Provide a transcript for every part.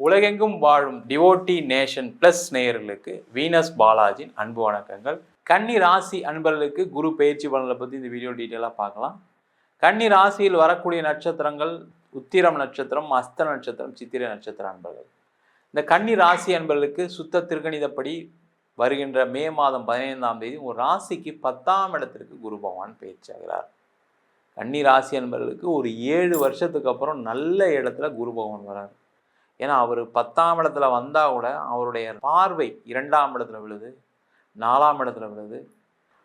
உலகெங்கும் வாழும் devotee nation plus நேயர்களுக்கு வீனஸ் பாலாஜின் அன்பு வணக்கங்கள். கன்னி ராசி அன்பர்களுக்கு குரு பயிற்சி பலனை பற்றி இந்த வீடியோ டீட்டெயிலாக பார்க்கலாம். கன்னி ராசியில் வரக்கூடிய நட்சத்திரங்கள் உத்திரம் நட்சத்திரம் அஸ்த நட்சத்திரம் சித்திரை நட்சத்திர அன்பர்கள். இந்த கன்னி ராசி அன்பர்களுக்கு சுத்த திருக்கணிதப்படி வருகின்ற மே மாதம் பதினைந்தாம் தேதி ஒரு ராசிக்கு பத்தாம் இடத்திற்கு குரு பகவான் பயிற்சியாகிறார் கன்னி ராசி அன்பர்களுக்கு ஒரு ஏழு வருஷத்துக்கு அப்புறம் நல்ல இடத்துல குரு பகவான் வரார். ஏன்னா அவர் பத்தாம் இடத்துல வந்தால் கூட அவருடைய பார்வை இரண்டாம் இடத்துல விழுது நாலாம் இடத்துல விழுது.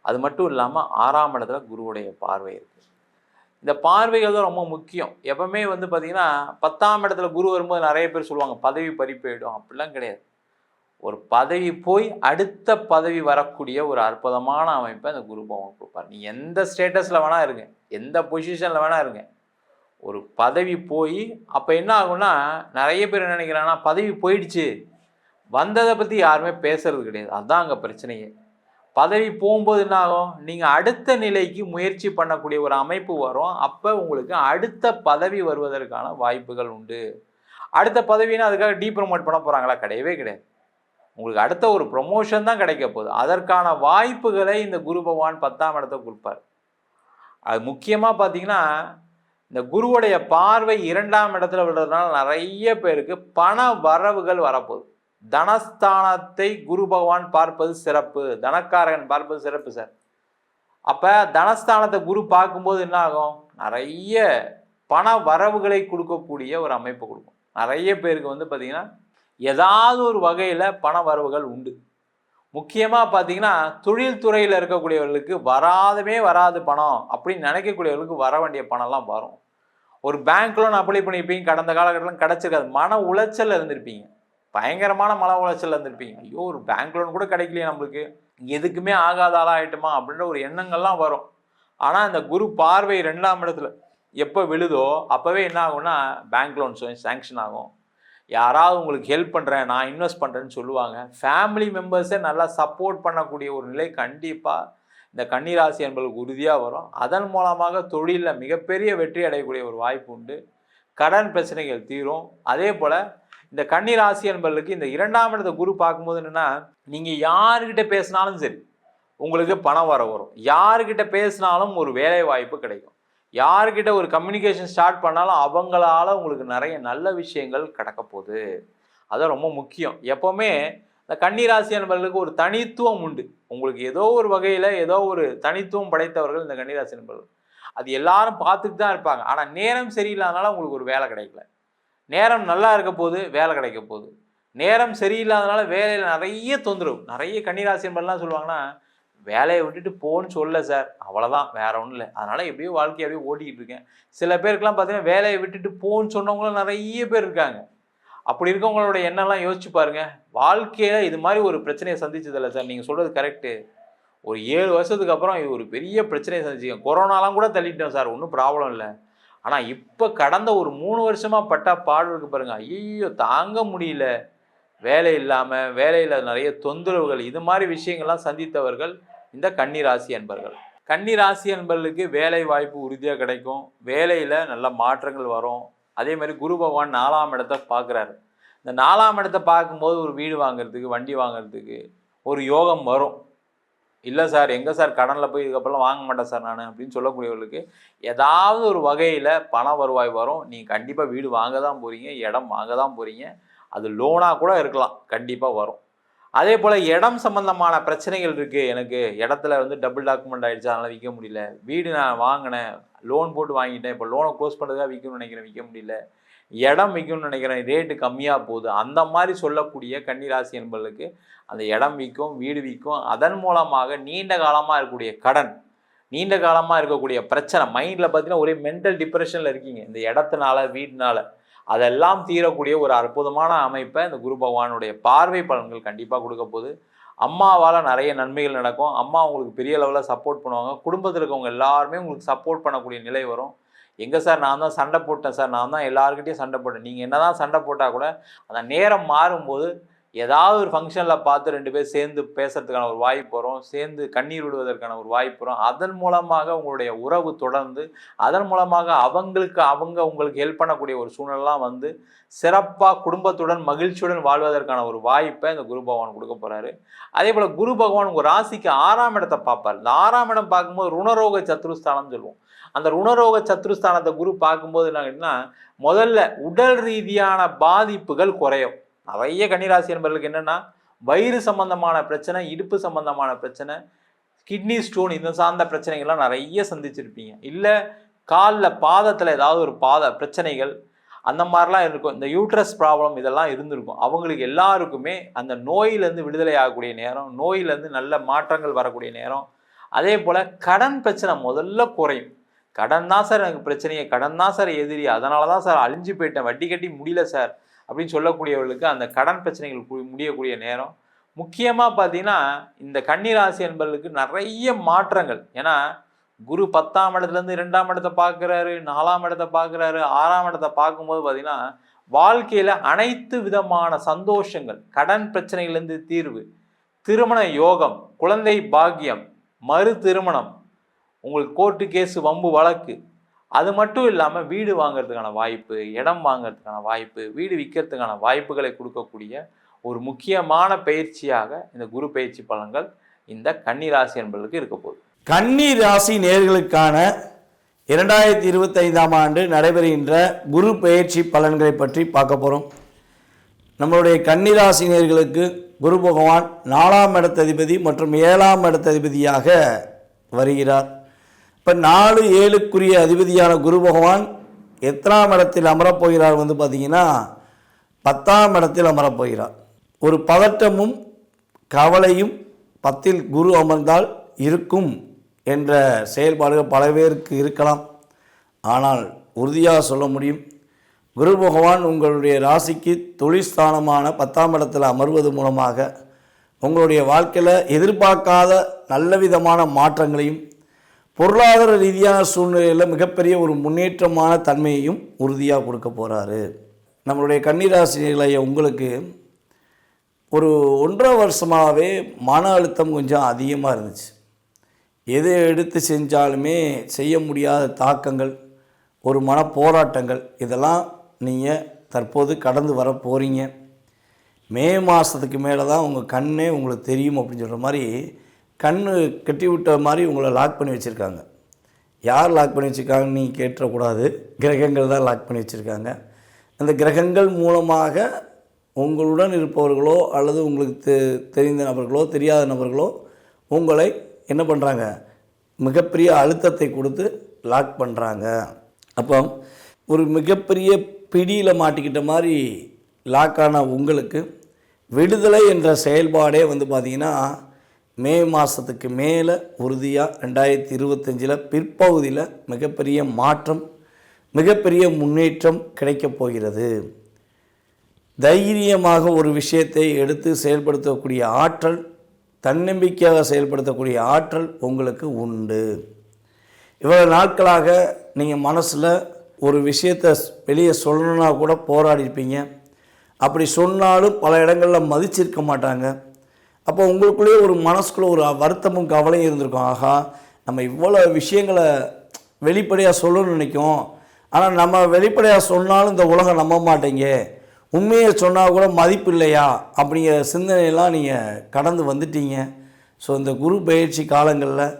அது மட்டும் இல்லாமல் ஆறாம் இடத்துல குருவுடைய பார்வை இருக்குது இந்த பார்வைகள் தான் ரொம்ப முக்கியம். எப்பவுமே வந்து பார்த்தீங்கன்னா பத்தாம் இடத்துல குரு வரும்போது நிறைய பேர் சொல்லுவாங்க பதவி பறி போயிடும். அப்படிலாம் கிடையாது. ஒரு பதவி போய் அடுத்த பதவி வரக்கூடிய ஒரு அற்புதமான அமைப்பை அந்த குரு பகவான் கொடுப்பார். நீ எந்த ஸ்டேட்டஸில் வேணால் இருங்க. எந்த பொசிஷனில் வேணால் இருங்க. ஒரு பதவி போய் அப்போ என்ன ஆகும்னா நிறைய பேர் என்ன நினைக்கிறாங்கன்னா பதவி போயிடுச்சு. வந்ததை பற்றி யாருமே பேசுறது கிடையாது. அதுதான் அங்கே பிரச்சனையே. பதவி போகும்போது என்ன ஆகும்? நீங்கள் அடுத்த நிலைக்கு முயற்சி பண்ணக்கூடிய ஒரு அமைப்பு வரும். அப்போ உங்களுக்கு அடுத்த பதவி வருவதற்கான வாய்ப்புகள் உண்டு. அடுத்த பதவினா அதுக்காக டீ ப்ரொமோட் பண்ண போகிறாங்களா கிடையவே கிடையாது. உங்களுக்கு அடுத்த ஒரு ப்ரொமோஷன் தான் கிடைக்க போகுது. அதற்கான வாய்ப்புகளை இந்த குரு பகவான் பத்தாம் இடத்தை கொடுப்பார். அது முக்கியமாக பார்த்தீங்கன்னா இந்த குருவுடைய பார்வை இரண்டாம் இடத்துல விடுறதுனால நிறைய பேருக்கு பண வரவுகள் வரப்போகுது. தனஸ்தானத்தை குரு பகவான் பார்ப்பது சிறப்பு. தனக்காரகன் பார்ப்பது சிறப்பு சார். அப்போ தனஸ்தானத்தை குரு பார்க்கும்போது என்ன ஆகும்? நிறைய பண வரவுகளை கொடுக்கக்கூடிய ஒரு அமைப்பு கொடுக்கும். நிறைய பேருக்கு வந்து பார்த்தீங்கன்னா ஏதாவது ஒரு வகையில் பண வரவுகள் உண்டு. முக்கியமாக பார்த்தீங்கன்னா தொழில்துறையில் இருக்கக்கூடியவர்களுக்கு வராதவே வராது பணம் அப்படின்னு நினைக்கக்கூடியவர்களுக்கு வர வேண்டிய பணம்லாம் வரும். ஒரு பேங்க் லோன் அப்ளை பண்ணியிருப்பீங்க கடந்த காலகட்டத்தில் கிடச்சிருக்காது. மன உளைச்சல் இருந்திருப்பீங்க. பயங்கரமான மன உளைச்சல் இருந்திருப்பீங்க. ஐயோ ஒரு பேங்க் லோன் கூட கிடைக்கலையே நம்மளுக்கு. எதுக்குமே ஆகாத ஆளாக ஆயிட்டுமா அப்படின்ற ஒரு எண்ணங்கள்லாம் வரும். ஆனால் இந்த குரு பார்வை ரெண்டாம் இடத்துல எப்போ விழுதோ அப்போவே என்ன ஆகும்னா பேங்க் லோன்ஸ் சேங்ஷன் ஆகும். யாராவது உங்களுக்கு ஹெல்ப் பண்ணுறேன் நான் இன்வெஸ்ட் பண்ணுறேன்னு சொல்லுவாங்க. ஃபேமிலி மெம்பர்ஸே நல்லா சப்போர்ட் பண்ணக்கூடிய ஒரு நிலை கண்டிப்பாக இந்த கன்னிராசி என்பதுக்கு உறுதியாக வரும். அதன் மூலமாக தொழிலில் மிகப்பெரிய வெற்றி அடையக்கூடிய ஒரு வாய்ப்பு உண்டு. கடன் பிரச்சனைகள் தீரும். அதே போல் இந்த கன்னிராசி என்பதற்கு இந்த இரண்டாம் இடத்த குரு பார்க்கும்போது என்னென்னா நீங்கள் யாருக்கிட்ட பேசினாலும் சரி உங்களுக்கு பணம் வர வரும். யாருக்கிட்ட பேசினாலும் ஒரு வேலை வாய்ப்பு கிடைக்கும். யாருக்கிட்ட ஒரு கம்யூனிகேஷன் ஸ்டார்ட் பண்ணாலும் அவங்களால உங்களுக்கு நிறைய நல்ல விஷயங்கள் கிடக்க போகுது. அதான் ரொம்ப முக்கியம். எப்போவுமே இந்த கன்னிராசி நண்பர்களுக்கு ஒரு தனித்துவம் உண்டு. உங்களுக்கு ஏதோ ஒரு வகையில் ஏதோ ஒரு தனித்துவம் படைத்தவர்கள் இந்த கன்னிராசி நண்பர்கள் அது எல்லாரும் பார்த்துட்டு தான் இருப்பாங்க. ஆனால் நேரம் சரியில்லாதனால உங்களுக்கு ஒரு வேலை கிடைக்கல. நேரம் நல்லா இருக்க போது வேலை கிடைக்க போகுது. நேரம் சரியில்லாதனால வேலையில் நிறைய தொந்தரவு. நிறைய கன்னிராசி என்பதெல்லாம் சொல்லுவாங்கன்னா வேலையை விட்டுட்டு போன்னு சொல்ல சார். அவ்வளோதான் வேற ஒன்றும் இல்லை. அதனால் எப்படியோ வாழ்க்கையை அப்படியே ஓட்டிக்கிட்டு இருக்கேன். சில பேருக்குலாம் பார்த்தீங்கன்னா வேலையை விட்டுட்டு போன்னு சொன்னவங்களும் நிறைய பேர் இருக்காங்க. அப்படி இருக்கவங்களோட எண்ணம்லாம் யோசிச்சு பாருங்க. வாழ்க்கையில் இது மாதிரி ஒரு பிரச்சனையை சந்திச்சதில்லை சார். நீங்கள் சொல்கிறது கரெக்டு ஒரு ஏழு வருஷத்துக்கு அப்புறம் இது ஒரு பெரிய பிரச்சனையை சந்திச்சிங்க கொரோனாலாம் கூட தள்ளிட்டோம் சார். ஒன்றும் ப்ராப்ளம் இல்லை. ஆனால் இப்போ கடந்த ஒரு மூணு வருஷமாக பட்டா பாடு இருக்கு பாருங்க. ஐயோ தாங்க முடியல. வேலை இல்லாமல் வேலையில் நிறைய தொந்தரவுகள் இது மாதிரி விஷயங்கள்லாம் சந்தித்தவர்கள் இந்த கன்னிராசி அன்பர்கள். கன்னிராசி அன்பர்களுக்கு வேலை வாய்ப்பு உறுதியாக கிடைக்கும். வேலையில் நல்ல மாற்றங்கள் வரும். அதே மாதிரி குரு பகவான் நாலாம் இடத்த பார்க்குறாரு. இந்த நாலாம் இடத்த பார்க்கும்போது ஒரு வீடு வாங்குறதுக்கு வண்டி வாங்குறதுக்கு ஒரு யோகம் வரும். இல்லை சார் எங்கே சார் கடனில் போய் இதுக்கப்புறம் வாங்க மாட்டேன் சார் நான் அப்படின்னு சொல்லக்கூடியவர்களுக்கு ஏதாவது ஒரு வகையில் பண வருவாய் வரும். நீங்கள் கண்டிப்பாக வீடு வாங்க தான் போகிறீங்க இடம் வாங்க தான் போகிறீங்க அது லோனாக கூட இருக்கலாம். கண்டிப்பாக வரும். அதே போல் இடம் சம்மந்தமான பிரச்சனைகள் இருக்குது எனக்கு இடத்துல வந்து டபுள் டாக்குமெண்ட் ஆகிடுச்சு அதனால் விற்க முடியல. வீடு நான் வாங்கினேன். லோன் போட்டு வாங்கிட்டேன். இப்போ லோனை க்ளோஸ் பண்ணுறதுக்காக விற்கணும்னு நினைக்கிறேன். விற்க முடியல. இடம் விற்கணும்னு நினைக்கிறேன். ரேட்டு கம்மியாக போகுது. அந்த மாதிரி சொல்லக்கூடிய கன்னிராசி என்பவர்களுக்கு அந்த இடம் விற்கும் வீடு விற்கும் அதன் மூலமாக நீண்ட காலமாக இருக்கக்கூடிய கடன் நீண்ட காலமாக இருக்கக்கூடிய பிரச்சனை. மைண்டில் பார்த்தீங்கன்னா ஒரே மென்டல் டிப்ரெஷனில் இருக்கீங்க. இந்த இடத்துனால வீடுனால அதெல்லாம் தீரக்கூடிய ஒரு அற்புதமான அமைப்பை இந்த குரு பகவானுடைய பார்வை பலன்கள் கண்டிப்பாக கொடுக்க போகுது. அம்மாவால் நிறைய நன்மைகள் நடக்கும். அம்மா உங்களுக்கு பெரிய லெவலில் சப்போர்ட் பண்ணுவாங்க. குடும்பத்தில் இருக்கவங்க எல்லாருமே உங்களுக்கு சப்போர்ட் பண்ணக்கூடிய நிலை வரும். எங்கே சார் நான் தான் சண்டை போட்டேன் சார் நான் தான் எல்லாருக்கிட்டையும் சண்டை போட்டேன். நீங்கள் என்ன தான் சண்டை போட்டால் கூட அந்த நேரம் மாறும்போது ஏதாவது ஒரு ஃபங்க்ஷனில் பார்த்து ரெண்டு பேர் சேர்ந்து பேசுறதுக்கான ஒரு வாய்ப்பு வரும். சேர்ந்து கண்ணீர் விடுவதற்கான ஒரு வாய்ப்பு வரும். அதன் மூலமாக உங்களுடைய உறவு தொடர்ந்து அதன் மூலமாக அவங்களுக்கு அவங்க உங்களுக்கு ஹெல்ப் பண்ணக்கூடிய ஒரு சூழ்நிலாம் வந்து சிறப்பாக குடும்பத்துடன் மகிழ்ச்சியுடன் வாழ்வதற்கான ஒரு வாய்ப்பை இந்த குரு பகவான் கொடுக்க போகிறாரு அதே போல் குரு பகவான் உங்கள் ராசிக்கு ஆறாம் இடத்தை பார்ப்பார். இந்த ஆறாம் இடம் பார்க்கும்போது ருணரோக சத்ருஸ்தானம்னு சொல்லுவோம். அந்த ருணரோக சத்ருஸ்தானத்தை குரு பார்க்கும்போது என்ன முதல்ல உடல் ரீதியான பாதிப்புகள் குறையும். நிறைய கன்னிராசி என்பவர்களுக்கு என்னென்னா வயிறு சம்பந்தமான பிரச்சனை இடுப்பு சம்பந்தமான பிரச்சனை கிட்னி ஸ்டோன் இந்த சார்ந்த பிரச்சனைகள்லாம் நிறைய சந்திச்சிருப்பீங்க. இல்லை காலில் பாதத்தில் ஏதாவது ஒரு பாத பிரச்சனைகள் அந்த மாதிரிலாம் இருக்கும். இந்த யூட்ரஸ் ப்ராப்ளம் இதெல்லாம் இருந்திருக்கும். அவங்களுக்கு எல்லாருக்குமே அந்த நோயிலேருந்து விடுதலை ஆகக்கூடிய நேரம் நோயிலேருந்து நல்ல மாற்றங்கள் வரக்கூடிய நேரம். அதே போல் கடன் பிரச்சனை முதல்ல குறையும். கடன் தான் சார் எனக்கு பிரச்சனையே. கடன் தான் சார் எதிரி. அதனால தான் சார் அழிஞ்சு போயிட்டேன். வட்டி கட்டி முடியல சார். அப்படின்னு சொல்லக்கூடியவர்களுக்கு அந்த கடன் பிரச்சனைகள் முடியக்கூடிய நேரம். முக்கியமாக பார்த்தீங்கன்னா இந்த கன்னிராசி என்பவர்களுக்கு நிறைய மாற்றங்கள். ஏன்னா குரு பத்தாம் இடத்துலேருந்து இரண்டாம் இடத்தை பார்க்குறாரு நாலாம் இடத்தை பார்க்குறாரு ஆறாம் இடத்தை பார்க்கும்போது பார்த்தீங்கன்னா வாழ்க்கையில் அனைத்து விதமான சந்தோஷங்கள் கடன் பிரச்சனைகள்லேருந்து தீர்வு திருமண யோகம் குழந்தை பாக்கியம் மறு திருமணம் உங்களுக்கு கோர்ட்டு கேஸு வம்பு வழக்கு அது மட்டும் இல்லாமல் வீடு வாங்குறதுக்கான வாய்ப்பு இடம் வாங்குறதுக்கான வாய்ப்பு வீடு விற்கிறதுக்கான வாய்ப்புகளை கொடுக்கக்கூடிய ஒரு முக்கியமான பயிற்சியாக இந்த குரு பயிற்சி பலன்கள் இந்த கன்னிராசி என்பதற்கு இருக்க போகுது. கன்னி ராசி நேர்களுக்கான இரண்டாயிரத்தி இருபத்தைந்தாம் ஆண்டு நடைபெறுகின்ற குரு பயிற்சி பலன்களை பற்றி பார்க்க போகிறோம் நம்மளுடைய கன்னிராசி நேர்களுக்கு குரு பகவான் நாலாம் இடத்ததிபதி மற்றும் ஏழாம் இடத்ததிபதியாக வருகிறார். இப்போ நாலு ஏழுக்குரிய அதிபதியான குரு பகவான் எத்தனாம் இடத்தில் அமரப்போகிறார் வந்து பார்த்தீங்கன்னா பத்தாம் இடத்தில் அமரப்போகிறார். ஒரு பதட்டமும் கவலையும் பத்தில் குரு அமர்ந்தால் இருக்கும் என்ற செயல்பாடுகள் பல பேருக்கு இருக்கலாம். ஆனால் உறுதியாக சொல்ல முடியும் குரு பகவான் உங்களுடைய ராசிக்கு தொழிற்ஸ்தானமான பத்தாம் இடத்தில் அமர்வது மூலமாக உங்களுடைய வாழ்க்கையில் எதிர்பார்க்காத நல்ல விதமான மாற்றங்களையும் பொருளாதார ரீதியான சூழ்நிலையில் மிகப்பெரிய ஒரு முன்னேற்றமான தன்மையையும் உறுதியாக கொடுக்க போகிறாரு நம்மளுடைய கன்னிராசினிகளை உங்களுக்கு ஒரு ஒன்றரை வருஷமாகவே மன அழுத்தம் கொஞ்சம் அதிகமாக இருந்துச்சு. எதை எடுத்து செஞ்சாலுமே செய்ய முடியாத தாக்கங்கள் ஒரு மன போராட்டங்கள் இதெல்லாம் நீங்கள் தற்போது கடந்து வர போகிறீங்க மே மாதத்துக்கு மேலே தான் உங்கள் கண்ணே உங்களுக்கு தெரியும் அப்படின்னு சொல்கிற மாதிரி கண் கட்டி விட்ட மாதிரி உங்களை லாக் பண்ணி வச்சுருக்காங்க. யார் லாக் பண்ணி வச்சுருக்காங்கன்னு நீங்கள் கேட்டக்கூடாது கிரகங்கள் தான் லாக் பண்ணி வச்சுருக்காங்க. அந்த கிரகங்கள் மூலமாக உங்களுடன் இருப்பவர்களோ அல்லது உங்களுக்கு தெ தெரிந்த நபர்களோ தெரியாத நபர்களோ உங்களை என்ன பண்ணுறாங்க மிகப்பெரிய அழுத்தத்தை கொடுத்து லாக் பண்ணுறாங்க அப்போ ஒரு மிகப்பெரிய பிடியில் மாட்டிக்கிட்ட மாதிரி லாக்கான உங்களுக்கு விடுதலை என்ற செயல்பாடே வந்து பார்த்திங்கன்னா மே மாதத்துக்கு மேலே உறுதியாக ரெண்டாயிரத்தி இருபத்தஞ்சில் பிற்பகுதியில் மிகப்பெரிய மாற்றம் மிகப்பெரிய முன்னேற்றம் கிடைக்கப் போகிறது. தைரியமாக ஒரு விஷயத்தை எடுத்து செயல்படுத்தக்கூடிய ஆற்றல் தன்னம்பிக்கையாக செயல்படுத்தக்கூடிய ஆற்றல் உங்களுக்கு உண்டு. இவ்வளவு நாட்களாக நீங்கள் மனசில் ஒரு விஷயத்தை வெளியே சொல்லணுன்னா கூட போராடிருப்பீங்க. அப்படி சொன்னாலும் பல இடங்களில் மதிச்சிருக்க மாட்டாங்க. அப்போ உங்களுக்குள்ளேயே ஒரு மனசுக்குள்ளே ஒரு வருத்தமும் கவலையும் இருந்திருக்கும். ஆகா நம்ம இவ்வளோ விஷயங்களை வெளிப்படையாக சொல்லணும்னு நினைக்கும். ஆனால் நம்ம வெளிப்படையாக சொன்னாலும் இந்த உலகம் நம்ப மாட்டேங்க. உண்மையை சொன்னால் கூட மதிப்பு இல்லையா? அப்படிங்கிற சிந்தனையெல்லாம் நீங்கள் கடந்து வந்துட்டீங்க. ஸோ இந்த குரு பயிற்சி காலங்களில்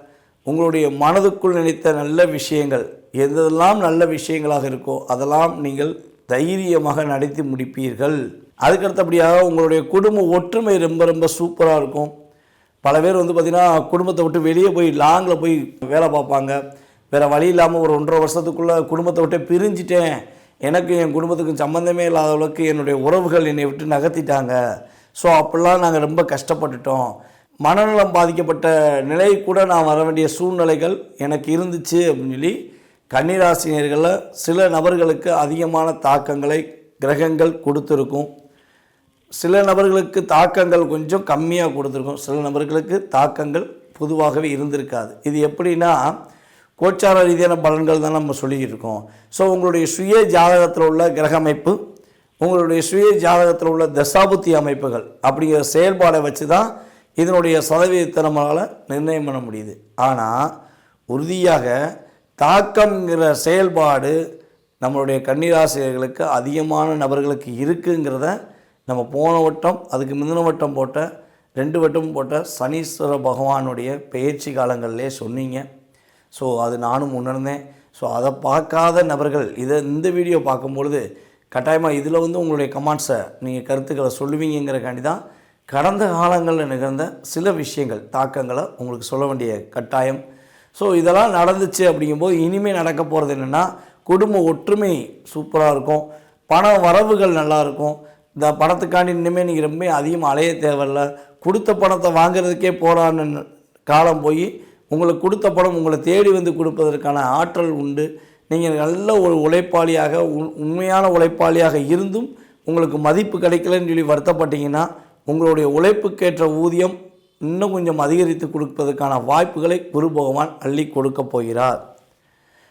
உங்களுடைய மனதுக்குள் நினைத்த நல்ல விஷயங்கள் எதெல்லாம் நல்ல விஷயங்களாக இருக்கோ அதெல்லாம் நீங்கள் தைரியமாக நடத்தி முடிப்பீர்கள். அதுக்கடுத்தபடியாக உங்களுடைய குடும்ப ஒற்றுமை ரொம்ப ரொம்ப சூப்பராக இருக்கும். பல பேர் வந்து பார்த்திங்கன்னா குடும்பத்தை விட்டு வெளியே போய் லாங்கில் போய் வேலை பார்ப்பாங்க. வேறு வழி இல்லாமல் ஒரு ஒன்றரை வருஷத்துக்குள்ளே குடும்பத்தை விட்டு பிரிஞ்சிட்டேன். எனக்கு என் குடும்பத்துக்கும் சம்மந்தமே இல்லாத அளவுக்கு என்னுடைய உறவுகள் என்னை விட்டு நகர்த்திட்டாங்க. ஸோ அப்படிலாம் நாங்கள் ரொம்ப கஷ்டப்பட்டுட்டோம். மனநலம் பாதிக்கப்பட்ட நிலை கூட நான் வர வேண்டிய சூழ்நிலைகள் எனக்கு இருந்துச்சு அப்படின்னு சொல்லி கன்னிராசினியர்களில் சில நபர்களுக்கு அதிகமான தாக்கங்களை கிரகங்கள் கொடுத்துருக்கும். சில நபர்களுக்கு தாக்கங்கள் கொஞ்சம் கம்மியாக கொடுத்துருக்கும். சில நபர்களுக்கு தாக்கங்கள் பொதுவாகவே இருந்திருக்காது. இது எப்படின்னா கோச்சார ரீதியான பலன்கள் தான் நம்ம சொல்லியிருக்கோம். ஸோ உங்களுடைய சுய ஜாதகத்தில் உள்ள கிரக அமைப்பு உங்களுடைய சுய ஜாதகத்தில் உள்ள தசாபுத்தி அமைப்புகள் அப்படிங்கிற செயல்பாடை வச்சு தான் இதனுடைய சதவீதத்தை நம்மளால் நிர்ணயம் பண்ண முடியுது. ஆனால் உறுதியாக தாக்கம்ங்கிற செயல்பாடு நம்மளுடைய கன்னிராசிரியர்களுக்கு அதிகமான நபர்களுக்கு இருக்குங்கிறத நம்ம போன வட்டம் அதுக்கு முந்தின வட்டம் போட்ட ரெண்டு வட்டம் போட்ட சனீஸ்வர பகவானுடைய பயிற்சி காலங்களிலே சொன்னீங்க. ஸோ அது நானும் உணர்ந்தேன். ஸோ அதை பார்க்காத நபர்கள் இதை இந்த வீடியோ பார்க்கும்பொழுது கட்டாயமாக இதில் வந்து உங்களுடைய கமெண்ட்ஸை நீங்கள் கருத்துக்களை சொல்லுவீங்கிறக்காண்டி தான் கடந்த காலங்களில் நிகழ்ந்த சில விஷயங்கள் தாக்கங்களை உங்களுக்கு சொல்ல வேண்டிய கட்டாயம். ஸோ இதெல்லாம் நடந்துச்சு அப்படிங்கும்போது இனிமேல் நடக்க போகிறது என்னென்னா குடும்ப ஒற்றுமை சூப்பராக இருக்கும். பண வரவுகள் நல்லாயிருக்கும் இந்த பணத்துக்காண்டி இனிமேல் நீங்கள் ரொம்ப அதிகமாக அலைய தேவையில்ல. கொடுத்த பணத்தை வாங்குறதுக்கே போராடின காலம் போய் உங்களுக்கு கொடுத்த பணம் உங்களை தேடி வந்து கொடுப்பதற்கான ஆற்றல் உண்டு. நீங்கள் நல்ல ஒரு உழைப்பாளியாக உண்- உண்மையான உழைப்பாளியாக இருந்தும் உங்களுக்கு மதிப்பு கிடைக்கலன்னு சொல்லி வருத்தப்பட்டீங்கன்னா உங்களுடைய உழைப்புக்கேற்ற ஊதியம் இன்னும் கொஞ்சம் அதிகரித்து கொடுப்பதற்கான வாய்ப்புகளை குரு பகவான் அள்ளி கொடுக்க போகிறார்.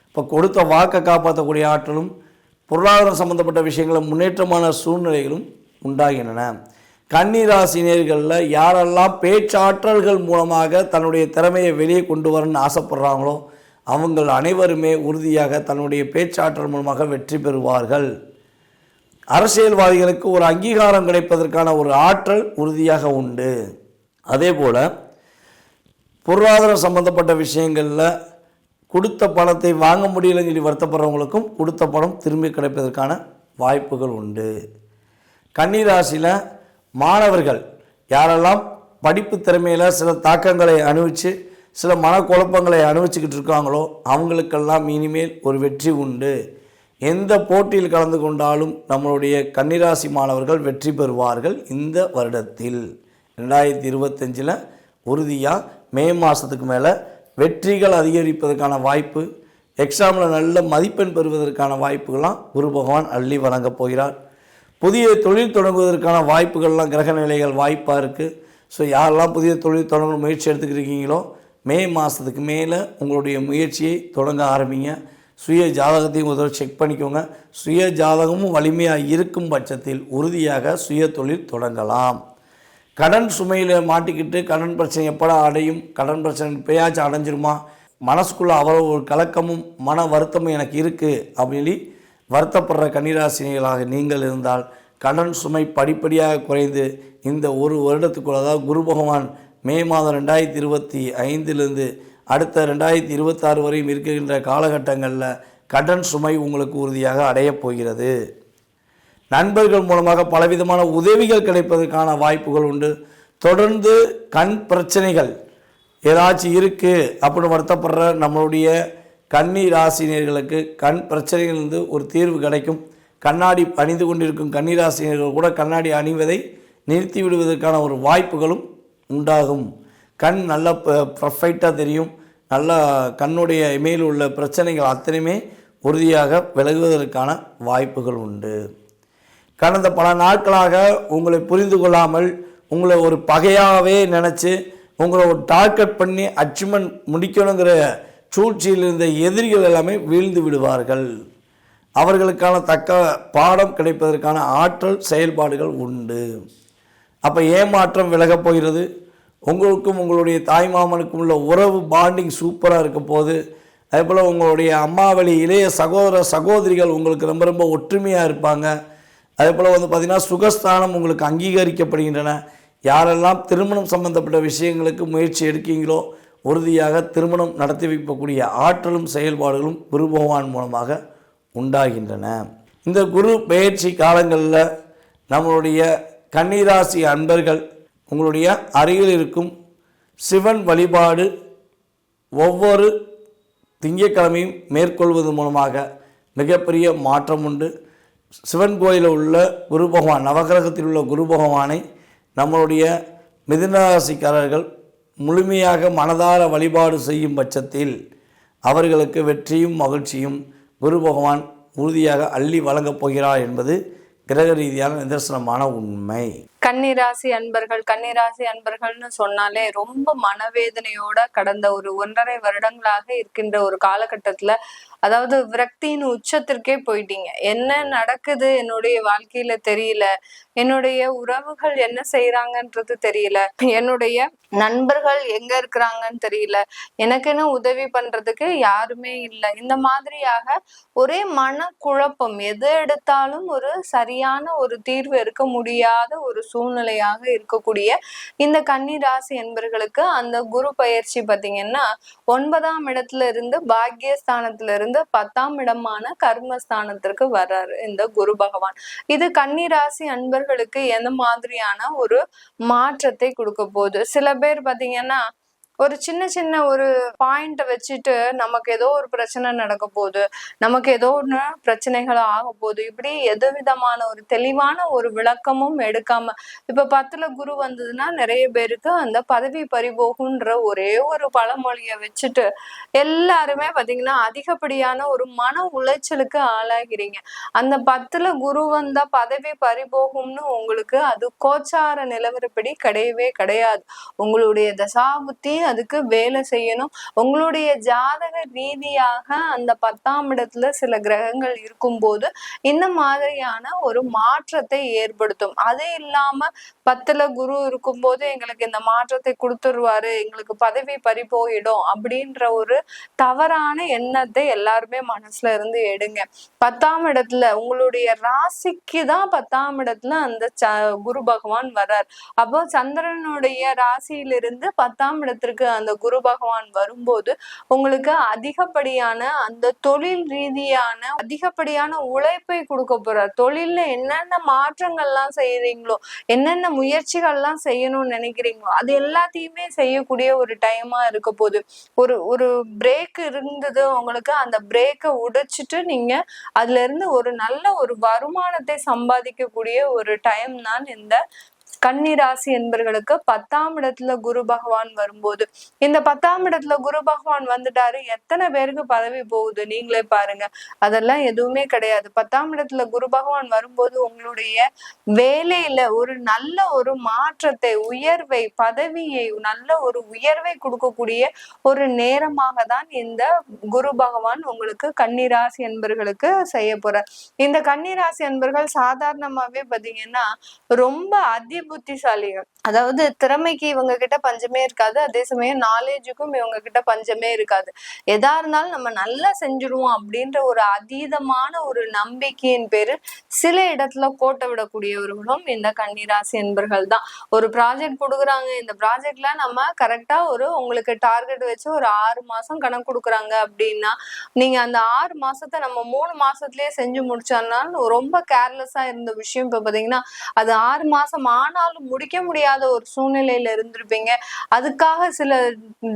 இப்போ கொடுத்த வாக்கை காப்பாற்றக்கூடிய ஆற்றலும் பொருளாதாரம் சம்பந்தப்பட்ட விஷயங்களும் முன்னேற்றமான சூழ்நிலைகளும் உண்டாகின்றன. கன்னிராசினியர்களில் யாரெல்லாம் பேச்சாற்றல்கள் மூலமாக தன்னுடைய திறமையை வெளியே கொண்டு வரணும்னு ஆசைப்படுறாங்களோ அவங்கள் அனைவருமே உறுதியாக தன்னுடைய பேச்சாற்றல் மூலமாக வெற்றி பெறுவார்கள். அரசியல்வாதிகளுக்கு ஒரு அங்கீகாரம் கிடைப்பதற்கான ஒரு ஆற்றல் உறுதியாக உண்டு. அதே போல் பொருளாதாரம் சம்பந்தப்பட்ட விஷயங்களில் கொடுத்த பணத்தை வாங்க முடியலைன்னு சொல்லி வருத்தப்படுறவங்களுக்கும் கொடுத்த பணம் திரும்பி கிடைப்பதற்கான வாய்ப்புகள் உண்டு. கன்னிராசியில் மாணவர்கள் யாரெல்லாம் படிப்பு திறமையில் சில தாக்கங்களை அனுபவித்து சில மனக்குழப்பங்களை அனுபவிச்சுக்கிட்டு இருக்காங்களோ அவங்களுக்கெல்லாம் இனிமேல் ஒரு வெற்றி உண்டு. எந்த போட்டியில் கலந்து கொண்டாலும் நம்மளுடைய கன்னிராசி மாணவர்கள் வெற்றி பெறுவார்கள் இந்த வருடத்தில். ரெண்டாயிரத்தி இருபத்தஞ்சில் உறுதியாக மே மாதத்துக்கு மேலே வெற்றிகள் அதிகரிப்பதற்கான வாய்ப்பு எக்ஸாமில் நல்ல மதிப்பெண் பெறுவதற்கான வாய்ப்புகள்லாம் குரு பகவான் அள்ளி வழங்கப் போகிறார். புதிய தொழில் தொடங்குவதற்கான வாய்ப்புகள்லாம் கிரக நிலைகள் வாய்ப்பாக இருக்குது ஸோ யாரெல்லாம் புதிய தொழில் தொடங்க முயற்சி எடுத்துக்கிருக்கீங்களோ மே மாதத்துக்கு மேலே உங்களுடைய முயற்சியை தொடங்க ஆரம்பிங்க. சுய ஜாதகத்தையும் ஒரு செக் பண்ணிக்கோங்க. சுய ஜாதகமும் வலிமையாக இருக்கும் பட்சத்தில் உறுதியாக சுய தொழில் தொடங்கலாம். கடன் சுமையில் மாட்டிக்கிட்டு கடன் பிரச்சனை எப்படா அடையும்? கடன் பிரச்சனை இப்பயாச்சும் அடைஞ்சிருமா? மனசுக்குள்ளே அவ்வளோ ஒரு கலக்கமும் மன வருத்தமும் எனக்கு இருக்குது அப்படின்னு வருத்தப்படுற கன்னிராசினிகளாக நீங்கள் இருந்தால் கடன் சுமை படிப்படியாக குறைந்து இந்த ஒரு வருடத்துக்குள்ள அதாவது குரு பகவான் மே மாதம் ரெண்டாயிரத்தி இருபத்தி ஐந்திலிருந்து அடுத்த ரெண்டாயிரத்தி இருபத்தாறு வரையும் இருக்கின்ற காலகட்டங்களில் கடன் சுமை உங்களுக்கு உறுதியாக அடையப் போகிறது. நண்பர்கள் மூலமாக பலவிதமான உதவிகள் கிடைப்பதற்கான வாய்ப்புகள் உண்டு. தொடர்ந்து கண் பிரச்சனைகள் ஏதாச்சும் இருக்குது அப்படின்னு வருத்தப்படுற நம்மளுடைய கன்னி ராசினியர்களுக்கு கண் பிரச்சனைகளிலிருந்து ஒரு தீர்வு கிடைக்கும். கண்ணாடி அணிந்து கொண்டிருக்கும் கன்னி ராசினியர்கள் கூட கண்ணாடி அணிவதை நிறுத்தி விடுவதற்கான ஒரு வாய்ப்புகளும் உண்டாகும். கண் நல்ல பர்ஃபெக்டாக தெரியும். நல்லா கண்ணுடைய மேல் உள்ள பிரச்சனைகள் அத்தனையுமே உறுதியாக விலகுவதற்கான வாய்ப்புகள் உண்டு. கடந்த பல நாட்களாக உங்களை புரிந்து கொள்ளாமல் உங்களை ஒரு பகையாகவே நினச்சி உங்களை ஒரு டார்கெட் பண்ணி அச்சீவ்மெண்ட் முடிக்கணுங்கிற சூழ்ச்சியில் இருந்த எதிரிகள் எல்லாமே வீழ்ந்து விடுவார்கள். அவர்களுக்கான தக்க பாடம் கிடைப்பதற்கான ஆற்றல் செயல்பாடுகள் உண்டு. அப்போ ஏமாற்றம் விலகப் போகிறது. உங்களுக்கும் உங்களுடைய தாய் மாமனுக்கும் உள்ள உறவு பாண்டிங் சூப்பராக இருக்க போது அதே போல் உங்களுடைய அம்மாவளி இளைய சகோதர சகோதரிகள் உங்களுக்கு ரொம்ப ரொம்ப ஒற்றுமையாக இருப்பாங்க. அதே போல் வந்து பார்த்திங்கன்னா சுகஸ்தானம் உங்களுக்கு அங்கீகரிக்கப்படுகின்றன. யாரெல்லாம் திருமணம் சம்பந்தப்பட்ட விஷயங்களுக்கு முயற்சி எடுக்கீங்களோ உறுதியாக திருமணம் நடத்தி வைக்கக்கூடிய ஆற்றலும் செயல்பாடுகளும் குரு பகவான் மூலமாக உண்டாகின்றன. இந்த குரு பயிற்சி காலங்களில் நம்மளுடைய கன்னிராசி அன்பர்கள் உங்களுடைய அருகில் இருக்கும் சிவன் வழிபாடு ஒவ்வொரு திங்கட்கிழமையும் மேற்கொள்வது மூலமாக மிகப்பெரிய மாற்றம் உண்டு. சிவன் கோயிலில் உள்ள குரு பகவான் நவகிரகத்தில் உள்ள குரு பகவானை நம்மளுடைய மிதுனராசிக்காரர்கள் முழுமையாக மனதார வழிபாடு செய்யும் பட்சத்தில் அவர்களுக்கு வெற்றியும் மகிழ்ச்சியும் குரு பகவான் உறுதியாக அள்ளி வழங்கப் போகிறார் என்பது கிரக ரீதியான நிதர்சனமான உண்மை. கன்னிராசி அன்பர்கள் கன்னிராசி அன்பர்கள்னு சொன்னாலே ரொம்ப மனவேதனையோட கடந்த ஒரு ஒன்றரை வருடங்களாக இருக்கின்ற ஒரு காலகட்டத்துல அதாவது விரக்தியின் உச்சத்திற்கே போயிட்டீங்க. என்ன நடக்குது என்னுடைய வாழ்க்கையில தெரியல. என்னுடைய உறவுகள் என்ன செய்யறாங்கன்றது தெரியல. என்னுடைய நண்பர்கள் எங்க இருக்கிறாங்கன்னு தெரியல. எனக்குன்னு உதவி பண்றதுக்கு யாருமே இல்லை. இந்த மாதிரியாக ஒரே மன குழப்பம் எது எடுத்தாலும் ஒரு சரியான ஒரு தீர்வு இருக்க முடியாத ஒரு சூழ்நிலையாக இருக்கக்கூடிய இந்த கன்னி ராசி என்பர்களுக்கு அந்த குரு பயிற்சி பாத்தீங்கன்னா ஒன்பதாம் இடத்துல இருந்து பாக்கியஸ்தானத்துல இருந்து பத்தாம் இடமான கர்மஸ்தானத்திற்கு வர்றாரு இந்த குரு பகவான். இது கன்னி ராசி அன்பர்களுக்கு எந்த மாதிரியான ஒரு மாற்றத்தை கொடுக்க போகுது? சில பேர் பாத்தீங்கன்னா ஒரு சின்ன சின்ன ஒரு பாயிண்ட வச்சுட்டு நமக்கு ஏதோ ஒரு பிரச்சனை நடக்க போகுது. நமக்கு ஏதோ ஒன்று பிரச்சனைகள் ஆக போகுது. இப்படி எது விதமான ஒரு தெளிவான ஒரு விளக்கமும் எடுக்காம இப்ப பத்துல குரு வந்ததுன்னா நிறைய பேருக்கு அந்த பதவி பறிபோகுன்ற ஒரே ஒரு பழமொழியை வச்சுட்டு எல்லாருமே பாத்தீங்கன்னா அதிகப்படியான ஒரு மன உளைச்சலுக்கு ஆளாகிறீங்க. அந்த பத்துல குரு வந்தா பதவி பறிபோகும்னு உங்களுக்கு அது கோச்சார நிலவரப்படி கிடையவே கிடையாது. உங்களுடைய தசாபுத்தி அதுக்கு வேலை செய்யணும். உங்களுடைய ஜாதக ரீதியாக அந்த பத்தாம் இடத்துல சில கிரகங்கள் இருக்கும்போது இந்த மாதிரியான ஒரு மாற்றத்தை ஏற்படுத்தும். அது இல்லாம பத்துல குரு இருக்கும்போது எங்களுக்கு இந்த மாற்றத்தை கொடுத்துருவாரு எங்களுக்கு பதவி பறி போயிடும் அப்படின்ற ஒரு தவறான எண்ணத்தை எல்லாருமே மனசுல இருந்து எடுங்க. பத்தாம் இடத்துல உங்களுடைய ராசிக்கு தான் பத்தாம் இடத்துல அந்த ச குரு பகவான் வர்றார் அப்போ சந்திரனுடைய ராசியிலிருந்து பத்தாம் இடத்திற்கு அந்த குரு பகவான் வரும்போது உங்களுக்கு அதிகப்படியான அந்த தொழில் ரீதியான அதிகப்படியான உழைப்பை கொடுக்க போறார். தொழில்ல என்னென்ன மாற்றங்கள்லாம் செய்யறீங்களோ என்னென்ன முயற்சிகள்லாம் செய்யணும்னு நினைக்கிறீங்களோ அது எல்லாத்தையுமே செய்யக்கூடிய ஒரு டைமா இருக்க போகுது. ஒரு ஒரு பிரேக் இருந்தது உங்களுக்கு அந்த பிரேக்கை உடைச்சிட்டு நீங்க அதுல இருந்து ஒரு நல்ல ஒரு வருமானத்தை சம்பாதிக்கக்கூடிய ஒரு டைம் தான் இந்த கன்னிராசி என்பர்களுக்கு பத்தாம் இடத்துல குரு பகவான் வரும்போது இந்த பத்தாம் இடத்துல குரு பகவான் வந்துட்டாரு எத்தனை பேருக்கு பதவி போகுது நீங்களே பாருங்க. அதெல்லாம் எதுவுமே கிடையாது. பத்தாம் இடத்துல குரு பகவான் வரும்போது உங்களுடைய வேலையில ஒரு நல்ல ஒரு மாற்றத்தை உயர்வை பதவியை நல்ல ஒரு உயர்வை கொடுக்கக்கூடிய ஒரு நேரமாக தான் இந்த குரு பகவான் உங்களுக்கு கன்னிராசி என்பர்களுக்கு செய்ய போறார். இந்த கன்னிராசி என்பர்கள் சாதாரணமாவே பாத்தீங்கன்னா ரொம்ப அதி புத்திசாலிகள். அதாவது திறமைக்கு இவங்க கிட்ட பஞ்சமே இருக்காது. அதே சமயம் நாலேஜுக்கும் இவங்க கிட்ட பஞ்சமே இருக்காது. எதா இருந்தாலும் நம்ம நல்லா செஞ்சிருவோம் அப்படின்ற ஒரு அதீதமான ஒரு நம்பிக்கையின் பேரு சில இடத்துல கோட்டை விடக்கூடியவர்களும் இந்த கன்னிராசி என்பர்கள் தான். ஒரு ப்ராஜெக்ட் கொடுக்குறாங்க. இந்த ப்ராஜெக்ட்ல நம்ம கரெக்டா ஒரு உங்களுக்கு டார்கெட் வச்சு ஒரு ஆறு மாசம் கணக்கு கொடுக்குறாங்க அப்படின்னா நீங்க அந்த ஆறு மாசத்தை நம்ம மூணு மாசத்துலயே செஞ்சு முடிச்சோம்னா ரொம்ப கேர்லெஸ்ஸா இருந்த விஷயம் இப்ப பாத்தீங்கன்னா அது ஆறு மாசம் நாளும் முடிக்க முடியாத ஒரு சூழ்நிலையில இருந்திருப்பீங்க. அதுக்காக சில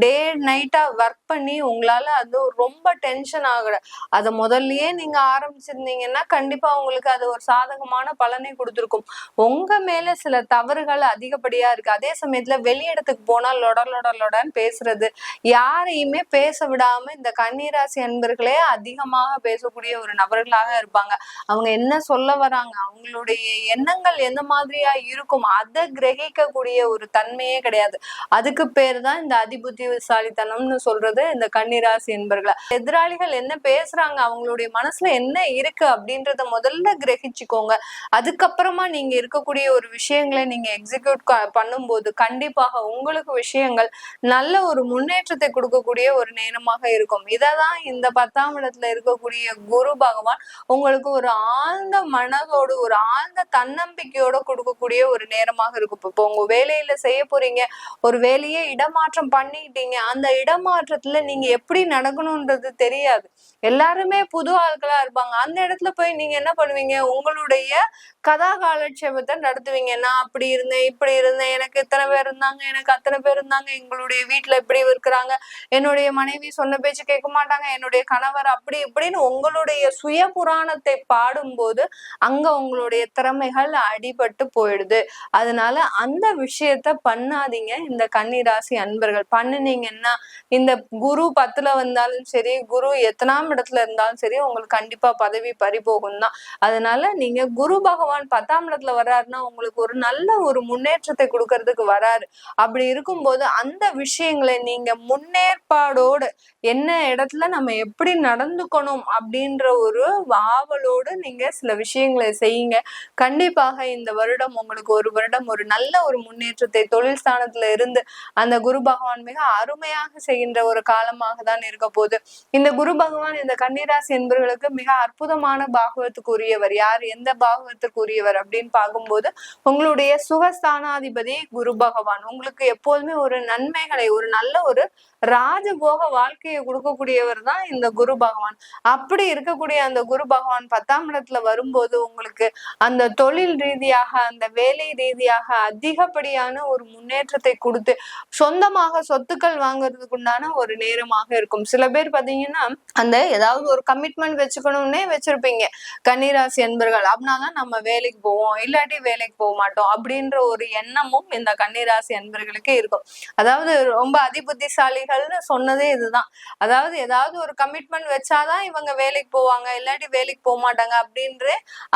டே நைட்டா ஒர்க் பண்ணி உங்களால அது ரொம்ப டென்ஷன் ஆகுற அதை முதல்லயே நீங்க ஆரம்பிச்சிருந்தீங்கன்னா கண்டிப்பா உங்களுக்கு அது ஒரு சாதகமான பலனை கொடுத்துருக்கும். உங்க மேல சில தவறுகள் அதிகப்படியா இருக்கு. அதே சமயத்துல வெளியிடத்துக்கு போனா லொட லொட லொடன்னு பேசுறது. யாரையுமே பேச விடாம இந்த கன்னிராசி அன்பர்களே அதிகமாக பேசக்கூடிய ஒரு நபர்களாக இருப்பாங்க. அவங்க என்ன சொல்ல வராங்க? அவங்களுடைய எண்ணங்கள் எந்த மாதிரியா இருக்கும்? அதை கிரகிக்க கூடிய ஒரு தன்மையே கிடையாது. அதுக்கு பேர் தான் இந்த அதிபுத்திசாலித்தனம்னு சொல்றது இந்த கன்னிராசி என்பர்களை. எதிராளிகள் என்ன பேசுறாங்க அவங்களுடைய மனசுல என்ன இருக்கு அப்படின்றத முதல்ல கிரகிச்சுக்கோங்க. அதுக்கப்புறமா நீங்க இருக்கக்கூடிய ஒரு விஷயங்களை நீங்க எக்ஸிக்யூட் பண்ணும்போது கண்டிப்பாக உங்களுக்கு விஷயங்கள் நல்ல ஒரு முன்னேற்றத்தை கொடுக்கக்கூடிய ஒரு நேரமாக இருக்கும். இததான் இந்த பத்தாம் இடத்துல இருக்கக்கூடிய குரு பகவான் உங்களுக்கு ஒரு ஆழ்ந்த மனதோடு ஒரு ஆழ்ந்த தன்னம்பிக்கையோட கொடுக்கக்கூடிய ஒரு நேரமாக இருக்கும். இப்போ உங்க வேலையில செய்ய போறீங்க. ஒரு வேலையே இடமாற்றம் பண்ணிட்டீங்க. அந்த இடமாற்றத்துல நீங்க எப்படி நடக்கணும்ன்றது தெரியாது. எல்லாருமே புது ஆட்களா இருப்பாங்க. அந்த இடத்துல போய் நீங்க என்ன பண்ணுவீங்க? உங்களுடைய கதா காலட்சேபத்தை நடத்துவீங்க. நான் அப்படி இருந்தேன் இப்படி இருந்தேன் எனக்கு இத்தனை பேர் இருந்தாங்க எனக்கு அத்தனை பேர் இருந்தாங்க எங்களுடைய வீட்டுல இப்படி இருக்கிறாங்க என்னுடைய மனைவி சொன்ன பேச்சு கேட்க மாட்டாங்க என்னுடைய கணவர் அப்படி இப்படின்னு உங்களுடைய சுய புராணத்தை பாடும்போது அங்க உங்களுடைய திறமைகள் அடிபட்டு போயிடுது. அதனால அந்த விஷயத்த பண்ணாதீங்க. இந்த கன்னிராசி அன்பர்கள் பண்ணுனீங்கன்னா இந்த குரு பத்துல வந்தாலும் சரி குரு எத்தனாம் இடத்துல இருந்தாலும் சரி உங்களுக்கு கண்டிப்பா பதவி பறிபோகும் தான் அதனால நீங்க குரு பகவான் பத்தாம் இடத்துல வர்றாருன்னா உங்களுக்கு ஒரு நல்ல ஒரு முன்னேற்றத்தை கொடுக்கறதுக்கு வராரு. அப்படி இருக்கும்போது அந்த விஷயங்களை நீங்க முன்னேற்பாடோடு என்ன இடத்துல நம்ம எப்படி நடந்துக்கணும் அப்படின்ற ஒரு ஆவலோடு நீங்க சில விஷயங்களை செய்யுங்க. கண்டிப்பாக இந்த வருடம் உங்களுக்கு ஒரு வருடம் ஒரு நல்ல ஒரு முன்னேற்றத்தை தொழில் ஸ்தானத்துல இருந்து அந்த குரு பகவான் மிக அருமையாக செய்கின்ற ஒரு காலமாக தான் இருக்க போகுது. இந்த குரு பகவான் இந்த கன்னிராசி என்பவர்களுக்கு மிக அற்புதமான பாகவத்துக்கு உரியவர் யார்? எந்த பாகவத்துக்கு உரியவர் அப்படின்னு பார்க்கும்போது உங்களுடைய சுகஸ்தானாதிபதி குரு பகவான். உங்களுக்கு எப்போதுமே ஒரு நன்மைகளை ஒரு நல்ல ஒரு ராஜபோக வாழ்க்கையை கொடுக்கக்கூடியவர் தான் இந்த குரு பகவான். அப்படி இருக்கக்கூடிய அந்த குரு பகவான் பத்தாம் இடத்துல வரும்போது உங்களுக்கு அந்த தொழில் ரீதியாக அந்த வேலை ரீதியாக அதிகப்படியான ஒரு முன்னேற்றத்தை கொடுத்து சொந்தமாக சொத்துக்கள் வாங்குறதுக்கு உண்டான ஒரு நேரமாக இருக்கும். சில பேர் பாத்தீங்கன்னா அந்த ஏதாவது ஒரு கமிட்மெண்ட் வச்சுக்கணும்னே வச்சிருப்பீங்க. கன்னிராசி என்பர்கள் அப்படின்னாதான் நம்ம வேலைக்கு போவோம் இல்லாட்டி வேலைக்கு போக மாட்டோம் அப்படின்ற ஒரு எண்ணமும் இந்த கன்னிராசி என்பர்களுக்கு இருக்கும். அதாவது ரொம்ப வேலைகள்னு சொன்னதே இதுதான். அதாவது ஏதாவது ஒரு கமிட்மெண்ட் வச்சாதான் இவங்க வேலைக்கு போவாங்க இல்லாட்டி வேலைக்கு போக மாட்டாங்க அப்படின்ற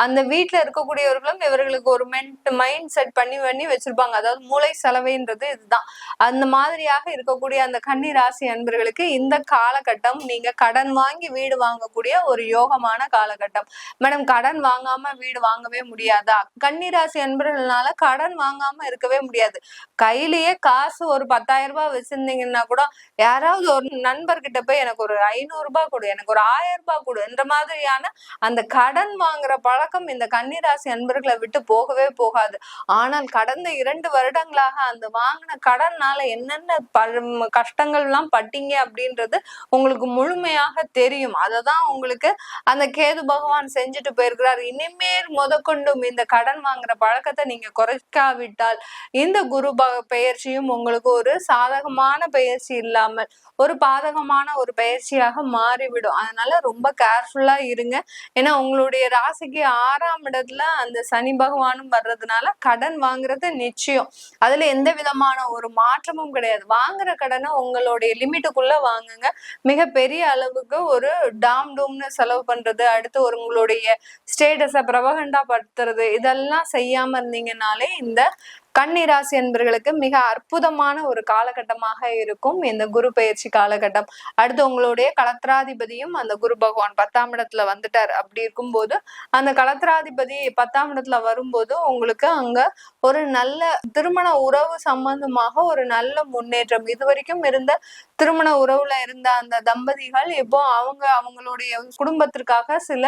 அந்த வீட்டுல இருக்கக்கூடியவர்களும் இவர்களுக்கு ஒரு மென்ட் மைண்ட் செட் பண்ணி பண்ணி வச்சிருப்பாங்க. அதாவது மூளை செலவைன்றது இதுதான். அந்த மாதிரியாக இருக்கக்கூடிய அந்த கன்னி ராசி அன்பர்களுக்கு இந்த காலகட்டம் நீங்க கடன் வாங்கி வீடு வாங்கக்கூடிய ஒரு யோகமான காலகட்டம். மேடம் கடன் வாங்காம வீடு வாங்கவே முடியாதா? கன்னி ராசி அன்பர்கள்னால கடன் வாங்காம இருக்கவே முடியாது. கையிலேயே காசு ஒரு பத்தாயிரம் ரூபாய் வச்சிருந்தீங்கன்னா கூட யாராவது ஒரு நண்பர்கிட்ட போய் எனக்கு ஒரு ஐநூறு ரூபாய் கொடு எனக்கு ஒரு ஆயிரம் ரூபாய் கொடு என்ற மாதிரியான அந்த கடன் வாங்குற பழக்கம் இந்த கன்னிராசி அன்பர்களை விட்டு போகவே போகாது. ஆனால் கடந்த இரண்டு வருடங்களாக அந்த வாங்கின கடன்னால என்னென்ன பழம் கஷ்டங்கள் எல்லாம் பட்டீங்க அப்படின்றது உங்களுக்கு முழுமையாக தெரியும். அததான் உங்களுக்கு அந்த கேது பகவான் செஞ்சுட்டு போயிருக்கிறார். இனிமேல் முதற்கொண்டும் இந்த கடன் வாங்குற பழக்கத்தை நீங்க குறைக்காவிட்டால் இந்த குரு ப பெயர்ச்சியும் உங்களுக்கு ஒரு சாதகமான பெயர்ச்சி இல்லாமல் ஒரு பாதகமான ஒரு பயிற்சியாக மாறிவிடும். அதனால ரொம்ப கேர்ஃபுல்லா இருங்க. ஏன்னா உங்களுடைய ராசிக்கு ஆறாம் இடத்துல அந்த சனி பகவானும் வர்றதுனால கடன் வாங்குறது நிச்சயம். அதுல எந்த விதமான ஒரு மாற்றமும் கிடையாது. வாங்குற கடனை உங்களுடைய லிமிட்டுக்குள்ள வாங்குங்க. மிக பெரிய அளவுக்கு ஒரு டாம் டூம்னு செலவு பண்றது அடுத்து ஒரு உங்களுடைய ஸ்டேட்டஸை பிரபகண்டா படுத்துறது இதெல்லாம் செய்யாம இருந்தீங்கனாலே இந்த கன்னிராசி என்பர்களுக்கு மிக அற்புதமான ஒரு காலகட்டமாக இருக்கும் இந்த குரு பயிற்சி காலகட்டம். அடுத்து உங்களுடைய களத்திராதிபதியும் அந்த குரு பகவான் பத்தாம் இடத்துல வந்துட்டார் அப்படி இருக்கும்போது அந்த கலத்திராதிபதி பத்தாம் இடத்துல வரும்போது உங்களுக்கு அங்க ஒரு நல்ல திருமண உறவு சம்பந்தமாக ஒரு நல்ல முன்னேற்றம். இது வரைக்கும் இருந்த திருமண உறவுல இருந்த அந்த தம்பதிகள் இப்போ அவங்க அவங்களுடைய குடும்பத்திற்காக சில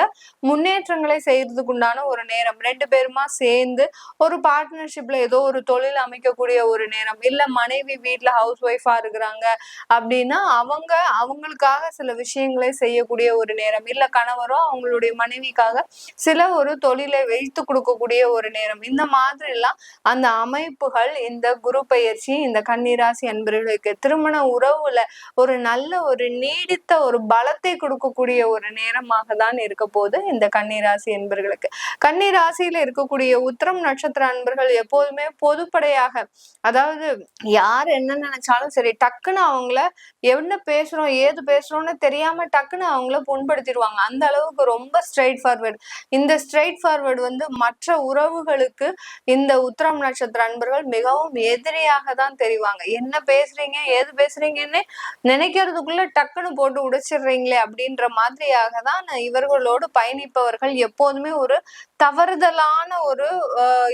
முன்னேற்றங்களை செய்யறதுக்கு உண்டான ஒரு நேரம். ரெண்டு பேருமா சேர்ந்து ஒரு பார்ட்னர்ஷிப்ல ஏதோ ஒரு தொழில் அமைக்கக்கூடிய ஒரு நேரம் இல்ல மனைவி வீட்டுல ஹவுஸ் ஒய்ஃபா இருக்கிறாங்க அப்படின்னா அவங்க அவங்களுக்காக சில விஷயங்களை செய்யக்கூடிய ஒரு நேரம் இல்ல கணவரும் அவங்களுடைய மனைவிக்காக சில ஒரு தொழிலை வைத்து கொடுக்கக்கூடிய ஒரு நேரம். இந்த மாதிரி எல்லாம் அந்த அமைப்புகள் இந்த குரு பயிற்சி இந்த கன்னிராசி அன்பர்களுக்கு திருமண உறவுல ஒரு நல்ல ஒரு நீடித்த ஒரு பலத்தை கொடுக்கக்கூடிய ஒரு நேரமாக தான் இருக்க போது இந்த கன்னிராசி என்பர்களுக்கு கன்னிராசியில இருக்கக்கூடிய உத்திரம் நட்சத்திர அன்பர்கள் எப்போதுமே பொதுப்படையாக. அதாவது யார் என்ன நினைச்சாலும் சரி டக்குன்னு அவங்கள என்ன பேசுறோம் ஏது பேசுறோம்னு தெரியாம டக்குன்னு அவங்கள புண்படுத்திடுவாங்க. அந்த அளவுக்கு ரொம்ப ஸ்ட்ரைட் ஃபார்வர்டு இந்த ஸ்ட்ரைட் ஃபார்வர்டு வந்து மற்ற உறவுகளுக்கு இந்த உத்திரம் நட்சத்திர அன்பர்கள் மிகவும் எதிரியாக தான் தெரிவாங்க. என்ன பேசுறீங்க ஏது பேசுறீங்கன்னு நினைக்கிறதுக்குள்ள டக்குன்னு போட்டு உடைச்சிடுறீங்களே அப்படின்ற மாதிரியாக தான் இவர்களோடு பயணிப்பவர்கள் எப்போதுமே ஒரு தவறுதலான ஒரு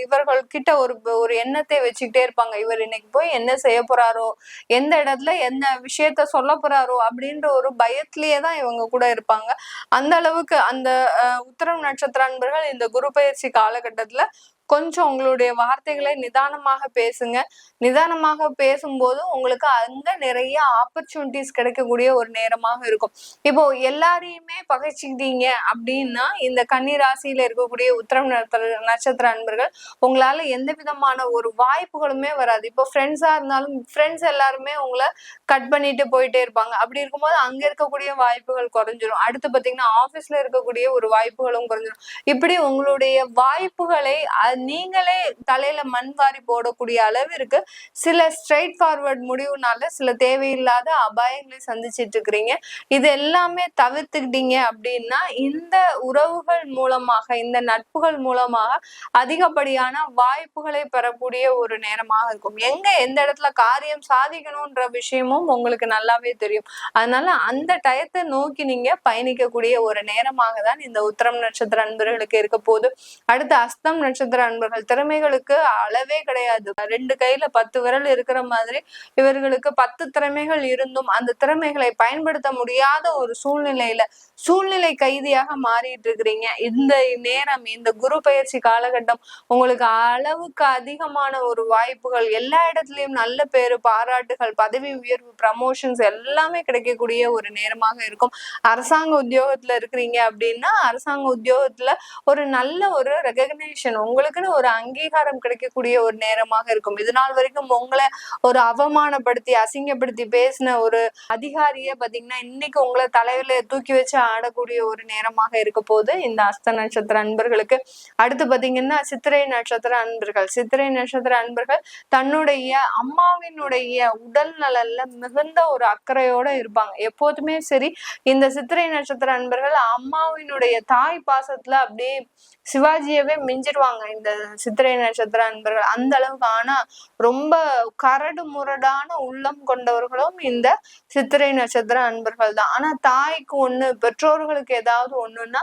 இவர்கள் கிட்ட ஒரு ஒரு எண்ணத்தை வச்சுக்கிட்டே இருப்பாங்க. இவர் இன்னைக்கு போய் என்ன செய்ய போறாரோ எந்த இடத்துல என்ன விஷயத்த சொல்ல போறாரோ அப்படின்ற ஒரு பயத்திலேயே தான் இவங்க கூட இருப்பாங்க. அந்த அளவுக்கு அந்த ஆஹ் நட்சத்திர அன்பர்கள் இந்த குரு பயிற்சி காலகட்டத்துல கொஞ்சம் உங்களுடைய வார்த்தைகளை நிதானமாக பேசுங்க. நிதானமாக பேசும்போது உங்களுக்கு அங்க நிறைய ஆப்பர்ச்சுனிட்டிஸ் கிடைக்கக்கூடிய ஒரு நேரமாக இருக்கும். இப்போ எல்லாரையுமே பகைச்சிக்கிட்டீங்க அப்படின்னா இந்த கன்னி ராசியில இருக்கக்கூடிய உத்தரம் நட்சத்திர நட்சத்திர அன்பர்கள் உங்களால எந்த விதமான ஒரு வாய்ப்புகளுமே வராது. இப்போ ஃப்ரெண்ட்ஸா இருந்தாலும் ஃப்ரெண்ட்ஸ் எல்லாருமே உங்களை கட் பண்ணிட்டு போயிட்டே இருப்பாங்க. அப்படி இருக்கும்போது அங்க இருக்கக்கூடிய வாய்ப்புகள் குறைஞ்சிரும். அடுத்து பாத்தீங்கன்னா ஆபீஸ்ல இருக்கக்கூடிய ஒரு வாய்ப்புகளும் குறைஞ்சிரும். இப்படி உங்களுடைய வாய்ப்புகளை நீங்களே தலையில மண் வாரி போடக்கூடிய அளவிற்கு சில ஸ்ட்ரைட் ஃபார்வர்ட் முடிவுனால சில தேவையில்லாத அபாயங்களை சந்திச்சிட்டு இருக்கிறீங்க. இது எல்லாமே தவிர்த்துக்கிட்டீங்க அப்படின்னா இந்த உறவுகள் மூலமாக இந்த நட்புகள் மூலமாக அதிகப்படியான வாய்ப்புகளை பெறக்கூடிய ஒரு நேரமாக இருக்கும். எங்க எந்த இடத்துல காரியம் சாதிக்கணும்ன்ற விஷயமும் உங்களுக்கு நல்லாவே தெரியும். அதனால அந்த டயத்தை நோக்கி நீங்க பயணிக்கக்கூடிய ஒரு நேரமாக தான் இந்த உத்தரம் நட்சத்திர அன்பர்களுக்கு இருக்க போது அடுத்து அஸ்தம் நட்சத்திர அன்பர்கள் திறமைகளுக்கு அளவே கிடையாது. ரெண்டு கையில பத்து விரல் இருக்கிற மாதிரி இவர்களுக்கு பத்து திறமைகள் இருந்தும் அந்த திறமைகளை பயன்படுத்த முடியாத ஒரு சூழ்நிலையில சூழ்நிலை கைதியாக மாறிட்டு இருக்கிறீங்க. இந்த நேரம் இந்த குரு பயிற்சி காலகட்டம் உங்களுக்கு அளவுக்கு அதிகமான ஒரு வாய்ப்புகள். எல்லா இடத்துலயும் நல்ல பேரு பாராட்டுகள் பதவி உயர்வு ப்ரமோஷன்ஸ் எல்லாமே கிடைக்கக்கூடிய ஒரு நேரமாக இருக்கும். அரசாங்க உத்தியோகத்துல இருக்கிறீங்க அப்படின்னா அரசாங்க உத்தியோகத்துல ஒரு நல்ல ஒரு ரெகக்னேஷன் உங்களுக்குன்னு ஒரு அங்கீகாரம் கிடைக்கக்கூடிய ஒரு நேரமாக இருக்கும். இது நாள் வரைக்கும் உங்களை ஒரு அவமானப்படுத்தி அசிங்கப்படுத்தி பேசின ஒரு அதிகாரிய பாத்தீங்கன்னா இன்னைக்கு உங்களை தலையில தூக்கி வச்சு ஆடக்கூடிய ஒரு நேரமாக இருக்க போது இந்த அஸ்த நட்சத்திர அன்பர்களுக்கு அடுத்து பாத்தீங்கன்னா சித்திரை நட்சத்திர அன்பர்கள். சித்திரை நட்சத்திர அன்பர்கள் தன்னுடைய அம்மாவினுடைய உடல் நலன்ல மிகுந்த ஒரு அக்கறையோட இருப்பாங்க. எப்போதுமே சரி இந்த சித்திரை நட்சத்திர அன்பர்கள் அம்மாவினுடைய தாய் பாசத்துல அப்படியே சிவாஜியவே மிஞ்சிருவாங்க. இந்த சித்திரை நட்சத்திர அன்பர்கள் அந்த அளவுக்கு ஆனா ரொம்ப கரடு முரடான உள்ளம் கொண்டவர்களும் இந்த சித்திரை நட்சத்திர அன்பர்கள் தான். ஆனா தாய்க்கு ஒண்ணு பெற்றோர்களுக்கு ஏதாவது ஒண்ணுன்னா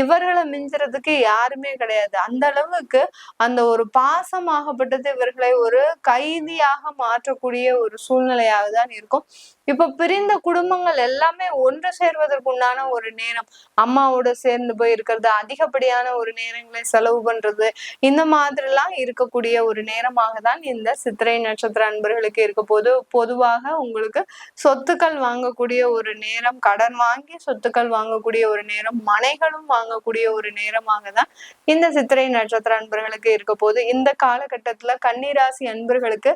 இவர்களை மிஞ்சுறதுக்கு யாருமே கிடையாது. அந்த அளவுக்கு அந்த ஒரு பாசமாகப்பட்டது இவர்களை ஒரு கைதியாக மாற்றக்கூடிய ஒரு சூழ்நிலையாக தான் இருக்கும். இப்ப பிரிந்த குடும்பங்கள் எல்லாமே ஒன்று சேர்வதற்குண்டான ஒரு நேரம். அம்மாவோட சேர்ந்து போய் இருக்கிறது அதிகப்படியான ஒரு நேரங்களை செலவு பண்றது இந்த மாதிரிலாம் இருக்கக்கூடிய ஒரு நேரமாக தான் இந்த சித்திரை நட்சத்திர அன்பர்களுக்கு இருக்க போது பொதுவாக உங்களுக்கு சொத்துக்கள் வாங்கக்கூடிய ஒரு நேரம் கடன் வாங்கி சொத்துக்கள் வாங்கக்கூடிய ஒரு நேரம் மனைகளும் வாங்கக்கூடிய ஒரு நேரமாக தான் இந்த சித்திரை நட்சத்திர அன்பர்களுக்கு இருக்க போது இந்த காலகட்டத்துல கன்னிராசி அன்பர்களுக்கு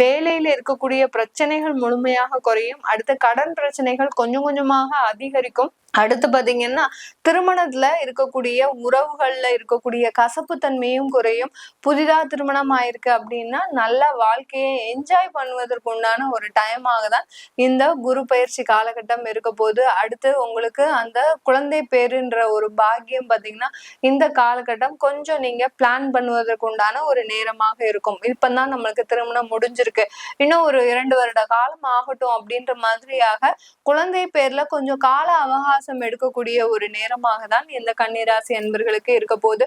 வேலையில இருக்கக்கூடிய பிரச்சனைகள் முழுமையாக குறையும் அடுத்து கடன் பிரச்சனைகள் கொஞ்சம் கொஞ்சமாக அதிகரிக்கும். அடுத்து பாத்தீங்கன்னா திருமணத்துல இருக்கக்கூடிய உறவுகள்ல இருக்கக்கூடிய கசப்பு தன்மையும் குறையும். புதிதா திருமணம் ஆயிருக்கு அப்படின்னா நல்ல வாழ்க்கையை என்ஜாய் பண்ணுவதற்கு உண்டான ஒரு டைமாக தான் இந்த குரு பயிற்சி காலகட்டம் இருக்க போது அடுத்து உங்களுக்கு அந்த குழந்தை பேருன்ற ஒரு பாக்கியம் பாத்தீங்கன்னா இந்த காலகட்டம் கொஞ்சம் நீங்க பிளான் பண்ணுவதற்கு உண்டான ஒரு நேரமாக இருக்கும். இப்பதான் நம்மளுக்கு திருமணம் முடிஞ்சிருக்கு. இன்னும் ஒரு இரண்டு வருட காலம் ஆகட்டும் அப்படின்ற மாதிரியாக குழந்தை பேர்ல கொஞ்சம் கால அவகாசம் எடுக்கக்கூடிய ஒரு நேரமாக தான் இந்த கன்னிராசி அன்பர்களுக்கு இருக்க போது